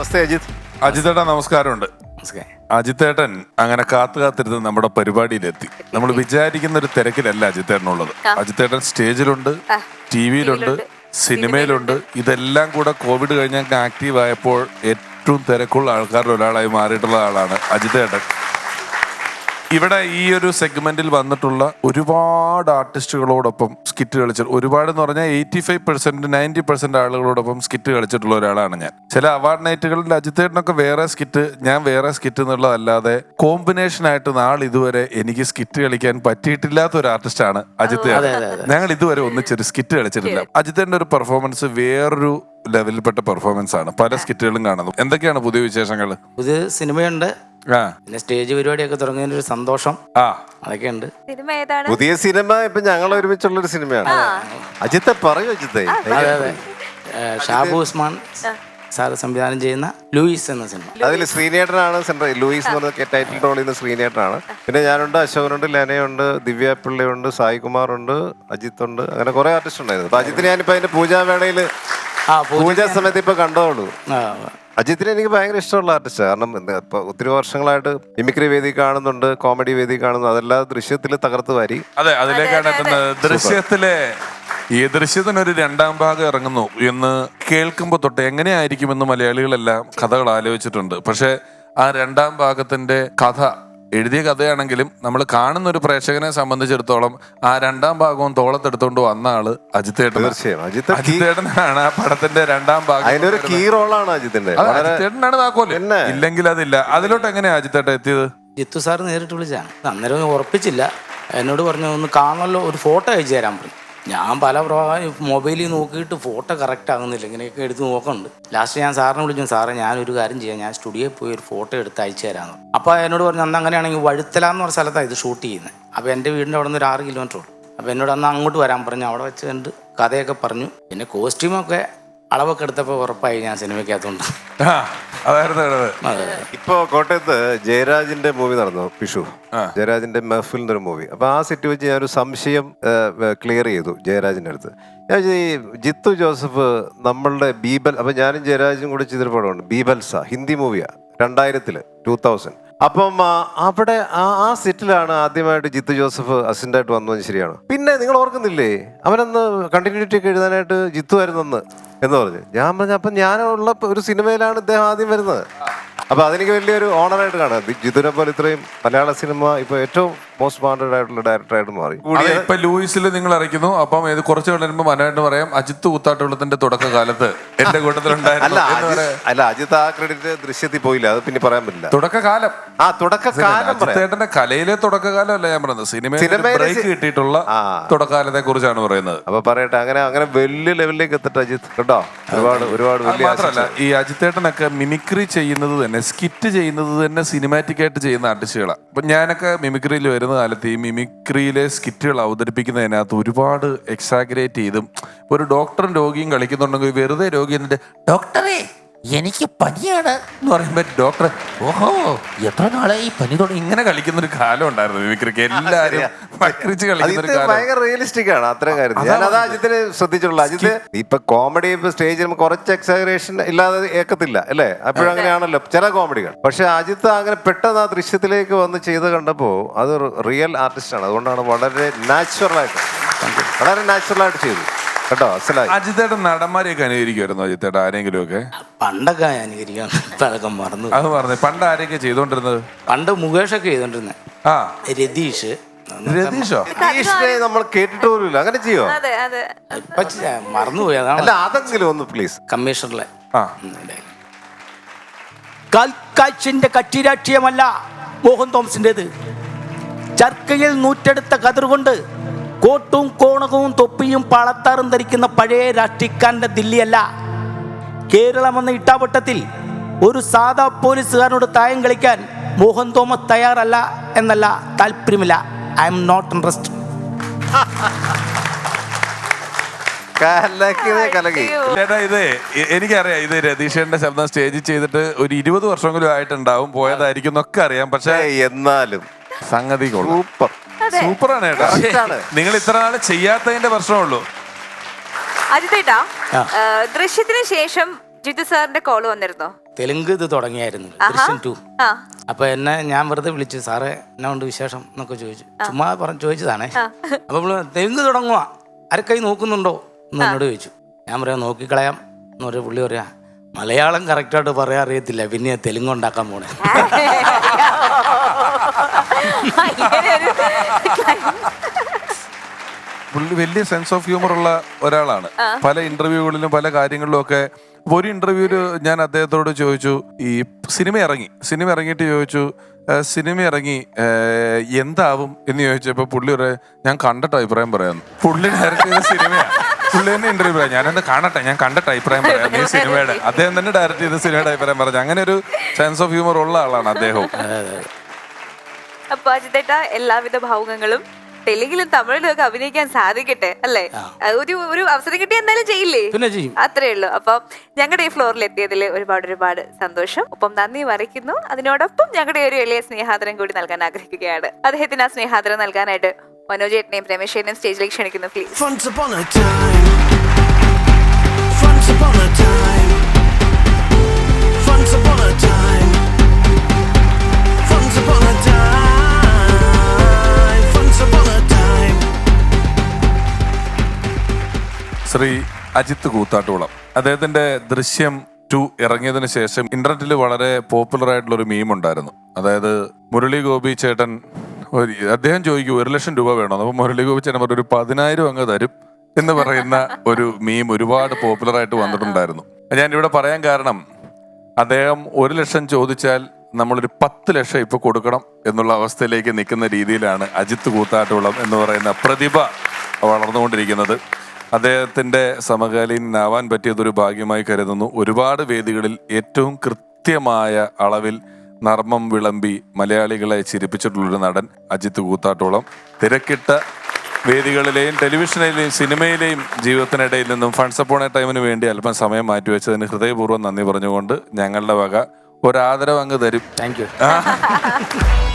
നമസ്തേ അജിത്. അജിത്തേട്ടൻ നമസ്കാരമുണ്ട്. നമസ്കാരം. അജിത്തേട്ടൻ അങ്ങനെ കാത്തു കാത്തിരുന്ന് നമ്മുടെ പരിപാടിയിലെത്തി. നമ്മൾ വിചാരിക്കുന്ന ഒരു തിരക്കിലല്ല അജിത്തേട്ടനുള്ളത് അജിത്തേട്ടൻ സ്റ്റേജിലുണ്ട് ടി വിയിലുണ്ട് സിനിമയിലുണ്ട്. ഇതെല്ലാം കൂടെ കോവിഡ് കഴിഞ്ഞ ആക്റ്റീവ് ആയപ്പോൾ ഏറ്റവും തിരക്കുള്ള ആൾക്കാരിൽ ഒരാളായി മാറിയിട്ടുള്ള ആളാണ് അജിത്തേട്ടൻ ഇവിടെ ഈ ഒരു സെഗ്മെന്റിൽ വന്നിട്ടുള്ള ഒരുപാട് ആർട്ടിസ്റ്റുകളോടൊപ്പം സ്കിറ്റ് കളിച്ച ഒരുപാട് എന്ന് പറഞ്ഞാൽ eighty five percent ninety percent ആളുകളോടൊപ്പം skit കളിച്ചിട്ടുള്ള ഒരാളാണ് ഞാൻ. ചില അവാർഡ് നൈറ്റുകളിൽ അജിത്തേട്ടനൊക്കെ വേറെ സ്കിറ്റ് ഞാൻ വേറെ സ്കിറ്റ് എന്നുള്ളതല്ലാതെ കോമ്പിനേഷൻ ആയിട്ട് നാൾ ഇതുവരെ എനിക്ക് സ്കിറ്റ് കളിക്കാൻ പറ്റിയിട്ടില്ലാത്ത ഒരു ആർട്ടിസ്റ്റ് ആർട്ടിസ്റ്റാണ് അജിത്ത് ഞങ്ങൾ ഇതുവരെ ഒന്നിച്ചൊരു സ്കിറ്റ് കളിച്ചിട്ടില്ല. അജിത്തേട്ടന്റെ ഒരു പെർഫോമൻസ് വേറൊരു ലെവലിൽപ്പെട്ട പെർഫോമൻസ് ആണ്. പല സ്കിറ്റുകളും കാണുന്നു. എന്തൊക്കെയാണ് പുതിയ വിശേഷങ്ങൾ പുതിയ സിനിമയുണ്ട്. പിന്നെ സ്റ്റേജ് പരിപാടിയൊക്കെ തുടങ്ങിയതിന്റെ ഒരു സന്തോഷം. ആ. അതൊക്കെ ഉണ്ട് സിനിമ ഏതാണ്? പുതിയ സിനിമ ഇപ്പൊ ഞങ്ങൾ ഒരുമിച്ചുള്ള ഒരു സിനിമയാണ് അജിത്തെ പറയൂ അജിത്തെ. അതെ അതെ. ഷാബു ഉസ്മാൻ സാറ് സംവിധാനം ചെയ്യുന്ന ലൂയിസ് എന്ന സിനിമ. അതിൽ ശ്രീനേട്ടനാണ് സെൻട്രൽ ലൂയിസ് എന്ന് പറഞ്ഞ ടൈറ്റിൽ റോൾ ചെയ്യുന്ന ശ്രീനേട്ടനാണ്. പിന്നെ ഞാനുണ്ട് അശോകനുണ്ട് ലെനയുണ്ട് ദിവ്യ പിള്ളയുണ്ട് സായികുമാറുണ്ട് അജിത്തുണ്ട്. ഉണ്ട് അജിത്ത് ഉണ്ട് അങ്ങനെ കുറെ ആർട്ടിസ്റ്റ് ഉണ്ടായിരുന്നു. അപ്പൊ അജിത്തിന് ഞാനിപ്പോ അതിന്റെ പൂജാവേളയിൽ പൂജ പൂജാ സമയത്ത് ഇപ്പൊ കണ്ടോളൂ ആ, അജിത്തിനെ എനിക്ക് ഭയങ്കര ഇഷ്ടമുള്ള ആർട്ടിസ്റ്റ് കാരണം ഇപ്പൊ ഒത്തിരി വർഷങ്ങളായിട്ട് മിമിക്രി വേദി കാണുന്നുണ്ട് കോമഡി വേദി കാണുന്നു. അതെല്ലാം ദൃശ്യത്തിൽ തകർത്ത് വാരി. അതെ അതിലേക്കാണ് എത്തുന്നത്. ദൃശ്യത്തിലെ ഈ ദൃശ്യത്തിന് ഒരു രണ്ടാം ഭാഗം ഇറങ്ങുന്നു. എന്ന് കേൾക്കുമ്പോൾ തൊട്ട് എങ്ങനെയായിരിക്കും എങ്ങനെയായിരിക്കുമെന്ന് മലയാളികളെല്ലാം കഥകൾ ആലോചിച്ചിട്ടുണ്ട്. പക്ഷെ ആ രണ്ടാം ഭാഗത്തിന്റെ കഥ എഴുതിയ കഥയാണെങ്കിലും നമ്മൾ കാണുന്ന ഒരു പ്രേക്ഷകനെ സംബന്ധിച്ചിടത്തോളം ആ രണ്ടാം ഭാഗവും തോളത്തെടുത്തോണ്ട് വന്ന ആൾ അജിത്തേട്ടൻ തീർച്ചയായും. അജിത്ത് അജിത്തേട്ടനാണ് ആ പടത്തിന്റെ രണ്ടാം ഭാഗം അതിനൊരു കീ റോളാണ് അജിത്തിന്റെ അത് അജിത്തേട്ടനാണ് താക്കോൽ. ഇല്ലെങ്കിൽ അതില്ല. അതിലോട്ട് എങ്ങനെയാ അജിത്തേട്ടൻ എത്തിയത്? ജിത്തു സാർ നേരിട്ട് വിളിച്ചാണ്. അന്നേരം ഉറപ്പിച്ചില്ല. എന്നോട് പറഞ്ഞു ഒന്ന് കാണല്ലോ ഒരു ഫോട്ടോ അയച്ചു തരാൻ പറഞ്ഞു. ഞാൻ പല പ്രാവശ്യം മൊബൈലിൽ നോക്കിയിട്ട് ഫോട്ടോ കറക്റ്റ് ആകുന്നില്ല. ഇങ്ങനെയൊക്കെ എടുത്ത് നോക്കുന്നുണ്ട് ലാസ്റ്റ് ഞാൻ സാറിനെ വിളിച്ചു. സാറേ ഞാൻ ഒരു കാര്യം ചെയ്യാം. ഞാൻ സ്റ്റുഡിയോയിൽ പോയി ഒരു ഫോട്ടോ എടുത്ത് അയച്ചു തരാമെന്ന് അപ്പോൾ എന്നോട് പറഞ്ഞു അന്ന് അങ്ങനെയാണെങ്കിൽ വഴുത്തല എന്ന് പറഞ്ഞ സ്ഥലത്താണ് ഇത് ഷൂട്ട് ചെയ്യുന്നത് അപ്പോൾ എന്റെ വീടിന്റെ അവിടെ നിന്ന് ഒരു ആറ് കിലോമീറ്റർ ഉള്ളൂ. അപ്പോൾ എന്നോട് അന്ന് അങ്ങോട്ട് വരാൻ പറഞ്ഞു. അവിടെ വെച്ച് കണ്ട് കഥയൊക്കെ പറഞ്ഞു. പിന്നെ കോസ്റ്റ്യൂമൊക്കെ അളവൊക്കെ എടുത്തപ്പോൾ ഉറപ്പായി ഞാൻ സിനിമയ്ക്കകത്തുണ്ട്. ആ അതായിരുന്നു ഇടത്. ഇപ്പൊ കോട്ടയത്ത് ജയരാജിന്റെ മൂവി നടന്നു പിഷു. ജയരാജിന്റെ മെഹഫിൽ എന്നൊരു മൂവി. അപ്പൊ ആ സെറ്റ് വെച്ച് ഞാനൊരു സംശയം ക്ലിയർ ചെയ്തു ജയരാജിന്റെ അടുത്ത്. ഞാൻ ഈ ജിത്തു ജോസഫ് നമ്മളുടെ ബീബൽ അപ്പൊ ഞാനും ജയരാജും കൂടെ ചെയ്തൊരു പടമുണ്ട് ബീബൽസ ഹിന്ദി മൂവിയാ രണ്ടായിരത്തിൽ ടൂ തൗസൻഡ്. അപ്പം അവിടെ ആ സെറ്റിലാണ് ആദ്യമായിട്ട് ജിത്തു ജോസഫ് അസിസ്റ്റന്റായിട്ട് വന്നത് ശരിയാണ്. പിന്നെ നിങ്ങൾ ഓർക്കുന്നില്ലേ അവനന്ന് കണ്ടിന്യൂറ്റി ഒക്കെ എഴുതാനായിട്ട് ജിത്തു ആയിരുന്നെന്ന് എന്ന് പറഞ്ഞു. ഞാൻ പറഞ്ഞു അപ്പം ഞാനുള്ള ഒരു സിനിമയിലാണ് ഇദ്ദേഹം ആദ്യം വരുന്നത്. അപ്പം അതെനിക്ക് വലിയൊരു ഓണറായിട്ട് കാണാം. ജിത്തുവിനെ പോലെ ഇത്രയും മലയാള സിനിമ ഇപ്പോൾ ഏറ്റവും മോസ്റ്റ് വാണ്ടഡ് ആയിട്ടുള്ള ഡയറക്ടറായിട്ട് മാറി. അതെ ഇപ്പൊ ലൂയിസിൽ നിങ്ങൾ അറിയിക്കുന്നു. അപ്പം ഇത് കുറച്ച് കഴിയുമ്പോൾ മനോഹരൻ പറയാം അജിത്ത് കൂത്താട്ടുള്ളത്തിന്റെ തുടക്കകാലത്ത് എന്റെ അല്ല കൂട്ടത്തിലുണ്ടായിരുന്നു എന്ന് അജിത്ത് പറയാം. അല്ല അജിത്ത് ആ ക്രെഡിറ്റ് ദൃശ്യത്തിൽ പോയില്ല അത് പിന്നെ പറയാൻ പറ്റില്ല. തുടക്കകാലം. ആ തുടക്കകാലം പറയാം. അജിത്തേട്ടന്റെ കലയിലെ തുടക്കകാലം അല്ല ഞാൻ പറയുന്നത് സിനിമയിൽ സിനിമയിലെ ബ്രേക്ക് സി- കിട്ടിയിട്ടുള്ള ആ. തുടക്കകാലത്തെ കുറിച്ചാണ് പറയുന്നത്. അപ്പൊ പറയട്ടെ അങ്ങനെ അങ്ങനെ വലിയ ലെവലിലേക്ക് എത്തട്ടെ അജിത്ത് കേട്ടോ? ഒരുപാട് ഒരുപാട് അത് വലിയ മാത്രമല്ല ഈ അജിത്തേട്ടനൊക്കെ മിമിക്രി ചെയ്യുന്നത് തന്നെ സ്കിറ്റ് ചെയ്യുന്നത് തന്നെ സിനിമാറ്റിക് ആയിട്ട് ചെയ്യുന്ന ആർട്ടിസ്റ്റുകളാണ് അപ്പൊ ഞാനൊക്കെ മിമിക്രിയിൽ വരുന്ന കാലത്ത് ഈ മിമിക്രിയിലെ സ്കിറ്റുകൾ അവതരിപ്പിക്കുന്നതിനകത്ത് ഒരുപാട് എക്സാഗ്രേറ്റ് ചെയ്തും ഒരു ഡോക്ടറും രോഗിയും കളിക്കുന്നുണ്ടെങ്കിൽ വെറുതെ രോഗി എന്നിട്ട് ഡോക്ടറെ എനിക്ക് പനിയാണ് എന്ന് പറയുമ്പോ ഡോക്ടർ ഓഹോ എത്ര നാളായി ഈ പനി തുടങ്ങി? ഇങ്ങനെ കളിക്കുന്ന ഒരു കാലം ഉണ്ടായിരുന്നു മിമിക്രിക്ക് എല്ലാരും കളിക്കുന്ന ഒരു അജിത്ത് കാലം. ഭയങ്കര റിയലിസ്റ്റിക് ആണ് അത്തരം കാര്യത്തിൽ ഞാൻ അതാ അജിത്തിന് ശ്രദ്ധിച്ചുള്ള അജിത്ത് ഇപ്പൊ കോമഡി ഇപ്പൊ സ്റ്റേജിൽ കുറച്ച് എക്സാഗ്രേഷൻ ഇല്ലാതെ ഏക്കത്തില്ല അല്ലേ? അപ്പോഴും അങ്ങനെയാണല്ലോ ചില കോമഡികൾ പക്ഷെ അജിത്ത് അങ്ങനെ പെട്ടെന്ന് ആ ദൃശ്യത്തിലേക്ക് വന്ന് ചെയ്ത് കണ്ടപ്പോ അത് റിയൽ ആർട്ടിസ്റ്റ് ആണ്. അതുകൊണ്ടാണ് വളരെ നാച്ചുറൽ ആയിട്ട് വളരെ നാച്ചുറൽ ആയിട്ട് ചെയ്തു. കേട്ടോ അസലായി. അജിത്തേട്ടൻ നടന്മാരെയൊക്കെ അനുകരിക്കുമായിരുന്നു അജിത്തേട്ട ആരെങ്കിലും ഒക്കെ പണ്ടൊക്കെ അനുകരിക്കാൻ അതൊക്കെ മറന്നു അത് പറഞ്ഞു പണ്ട് ആരെയൊക്കെ ചെയ്തോണ്ടിരുന്നത്? പണ്ട് മുകേഷൊക്കെ ചെയ്തോണ്ടിരുന്നത് ആ. രതീഷ്. രതീഷോ? നമ്മൾ കേട്ടിട്ട് പോലുമില്ല. അങ്ങനെ ചെയ്യോ? അതെ അതെ. ഇപ്പൊ ചെ- മറന്നുപോയി അതാണ്. അല്ല അതെങ്കിലും ഒന്ന് പ്ലീസ് കമ്മീഷണറിലെ. ആ. കൽക്കാച്ചിന്റെ കക്ഷി രാഷ്ട്രീയമല്ല മോഹൻ തോമസിന്റേത്. ചർക്കയിൽ നൂറ്റെടുത്ത കതിറുകൊണ്ട് കോട്ടും കോണകവും തൊപ്പിയും പാളത്താറും ധരിക്കുന്ന പഴയ രാഷ്ട്രീയക്കാരന്റെ ദില്ലിയല്ല. കേരളം എന്ന ഇട്ടാവട്ടത്തിൽ ഒരു സാധാ പോലീസുകാരനോട് തായം കളിക്കാൻ മോഹൻ തോമസ് തയ്യാറല്ല എന്നല്ല താല്പര്യമില്ല. ഐ എം നോട്ട് ഇൻട്രസ്റ്റ് ചേട്ടാ ഇത് എനിക്കറിയാം ഇത് രതീഷേന്റെ ശബ്ദം സ്റ്റേജ് ചെയ്തിട്ട് ഒരു ഇരുപത് വർഷമെങ്കിലും ആയിട്ടുണ്ടാവും പോയതായിരിക്കും എന്നൊക്കെ അറിയാം പക്ഷേ എന്നാലും സംഗതി കൊള്ളാം. സൂപ്പർ. സൂപ്പറാണ് Correct നിങ്ങൾ ഇത്ര നാൾ ചെയ്യാത്തതിന്റെ പ്രശ്നമുള്ളൂ. അജിതേട്ടാ ദൃശ്യത്തിന് ശേഷം ജിതു സാറിന്റെ കോൾ വന്നിരുന്നോ? തെലുങ്ക് ഇത് തുടങ്ങിയായിരുന്നു. ദൃശ്യം ടു. അപ്പൊ എന്നെ ഞാൻ വെറുതെ വിളിച്ചു സാറേ എന്നെ കൊണ്ട് വിശേഷം? എന്നൊക്കെ ചോദിച്ചു. ചുമ്മാ പറഞ്ഞു ചോദിച്ചതാണേ. അപ്പൊ തെലുങ്ക് തുടങ്ങുക അരക്കൈ നോക്കുന്നുണ്ടോ? എന്ന് എന്നോട് ചോദിച്ചു. ഞാൻ പറയാം നോക്കിക്കളയാം. എന്ന് പറയാം പുള്ളി പറയാ മലയാളം കറക്റ്റായിട്ട് പറയാൻ അറിയത്തില്ല. പിന്നെ തെലുങ്ക് ഉണ്ടാക്കാൻ പോണേ. പുള്ളി വലിയ സെൻസ് ഓഫ് ഹ്യൂമർ ഉള്ള ഒരാളാണ്. പല ഇന്റർവ്യൂകളിലും പല കാര്യങ്ങളിലും ഒക്കെ ഒരു ഇന്റർവ്യൂൽ ഞാൻ അദ്ദേഹത്തോട് ചോദിച്ചു ഈ സിനിമ ഇറങ്ങി. സിനിമ ഇറങ്ങിയിട്ട് ചോദിച്ചു സിനിമ ഇറങ്ങി എന്താവും? എന്ന് ചോദിച്ചപ്പോ പുള്ളി ഒരു ഞാൻ കണ്ടിട്ട് അഭിപ്രായം പറയാന്ന്. പുള്ളി ഡയറക്റ്റ് ചെയ്ത സിനിമയാണ് പുള്ളി തന്നെ ഇന്റർവ്യൂ പറയാം ഞാനൊന്ന് കാണട്ടെ ഞാൻ കണ്ടിട്ട് അഭിപ്രായം പറയാം ഈ സിനിമയുടെ അദ്ദേഹം തന്നെ ഡയറക്റ്റ് ചെയ്ത സിനിമയുടെ അഭിപ്രായം പറഞ്ഞു. അങ്ങനെ ഒരു സെൻസ് ഓഫ് ഹ്യൂമർ ഉള്ള ആളാണ് അദ്ദേഹവും. അപ്പൊ അജിതേട്ട എല്ലാവിധ ഭാവുകങ്ങളും തെലുങ്കിലും തമിഴിലും ഒക്കെ അഭിനയിക്കാൻ സാധിക്കട്ടെ അല്ലേ? ഒരു ഒരു അവസരം കിട്ടി എന്തായാലും ചെയ്യില്ലേ? അത്രേ ഉള്ളൂ. അപ്പൊ ഞങ്ങളുടെ ഈ ഫ്ലോറിൽ എത്തിയതിൽ ഒരുപാട് ഒരുപാട് സന്തോഷം. ഒപ്പം നന്ദി മറിക്കുന്നു അതിനോടൊപ്പം ഞങ്ങളുടെ ഒരു വലിയ സ്നേഹാദരം കൂടി നൽകാൻ ആഗ്രഹിക്കുകയാണ്. അദ്ദേഹത്തിന് ആ സ്നേഹാദരം നൽകാനായിട്ട് മനോജ് ഏട്ടനെയും രമേശേനെയും സ്റ്റേജിലേക്ക് ക്ഷണിക്കുന്നു. Please Once upon a time. Shri Ajith Koothattukulam. അദ്ദേഹത്തിന്റെ ദൃശ്യം ടു ഇറങ്ങിയതിനു ശേഷം ഇന്റർനെറ്റിൽ വളരെ പോപ്പുലർ ആയിട്ടുള്ള ഒരു മീം ഉണ്ടായിരുന്നു. അതായത് മുരളി ഗോപി ചേട്ടൻ അദ്ദേഹം ചോദിക്കും ഒരു ലക്ഷം രൂപ വേണോ? അപ്പൊ മുരളി ഗോപി ചേട്ടൻ പറഞ്ഞു ഒരു പതിനായിരം അങ്ങ് തരും എന്ന് പറയുന്ന ഒരു മീം ഒരുപാട് പോപ്പുലർ ആയിട്ട് വന്നിട്ടുണ്ടായിരുന്നു. ഞാൻ ഇവിടെ പറയാൻ കാരണം അദ്ദേഹം ഒരു ലക്ഷം ചോദിച്ചാൽ നമ്മളൊരു പത്ത് ലക്ഷം ഇപ്പൊ കൊടുക്കണം എന്നുള്ള അവസ്ഥയിലേക്ക് നിൽക്കുന്ന രീതിയിലാണ് അജിത്ത് കൂത്താട്ടുകുളം എന്ന് പറയുന്ന പ്രതിഭ വളർന്നുകൊണ്ടിരിക്കുന്നത്. അദ്ദേഹത്തിന്റെ സമകാലീനാവാൻ പറ്റിയതൊരു ഭാഗ്യമായി കരുതുന്നു. ഒരുപാട് വേദികളിൽ ഏറ്റവും കൃത്യമായ അളവിൽ നർമ്മം വിളമ്പി മലയാളികളെ ചിരിപ്പിച്ചിട്ടുള്ളൊരു നടൻ അജിത്ത് കൂത്താട്ടോളം. തിരക്കിട്ട വേദികളിലെയും ടെലിവിഷനിലെയും സിനിമയിലെയും ജീവിതത്തിനിടയിൽ നിന്നും ഫണ്ട്സ് അപ്പോൺ എ ടൈമിന് വേണ്ടി അല്പം സമയം മാറ്റിവെച്ചതിന് ഹൃദയപൂർവം നന്ദി പറഞ്ഞുകൊണ്ട് ഞങ്ങളുടെ വക ഒരാദരവ് അങ്ങ് തരും. Thank you